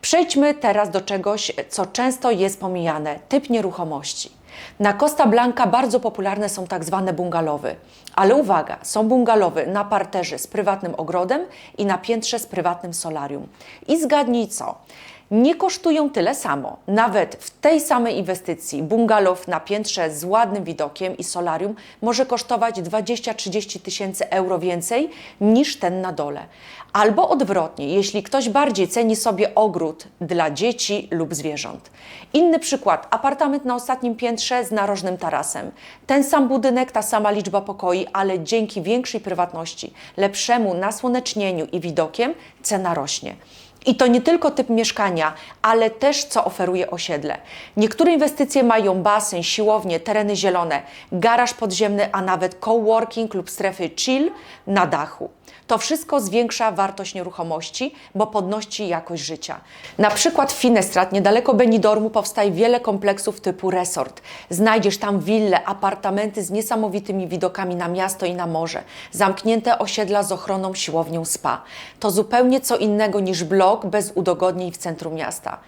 Przejdźmy teraz do czegoś, co często jest pomijane typ nieruchomości. Na Costa Blanca bardzo popularne są tak zwane bungalowy. Ale uwaga, są bungalowy na parterze z prywatnym ogrodem i na piętrze z prywatnym solarium. I zgadnij co? Nie kosztują tyle samo. Nawet w tej samej inwestycji bungalow na piętrze z ładnym widokiem i solarium może kosztować 20-30 tysięcy euro więcej niż ten na dole. Albo odwrotnie, jeśli ktoś bardziej ceni sobie ogród dla dzieci lub zwierząt. Inny przykład, apartament na ostatnim piętrze z narożnym tarasem. Ten sam budynek, ta sama liczba pokoi, ale dzięki większej prywatności, lepszemu nasłonecznieniu i widokiem cena rośnie. I to nie tylko typ mieszkania, ale też co oferuje osiedle. Niektóre inwestycje mają basen, siłownię, tereny zielone, garaż podziemny, a nawet coworking lub strefy chill na dachu. To wszystko zwiększa wartość nieruchomości, bo podnosi jakość życia. Na przykład w Finestrat, niedaleko Benidormu, powstaje wiele kompleksów typu resort. Znajdziesz tam wille, apartamenty z niesamowitymi widokami na miasto i na morze, zamknięte osiedla z ochroną, siłownią, spa. To zupełnie co innego niż blok bez udogodnień w centrum miasta.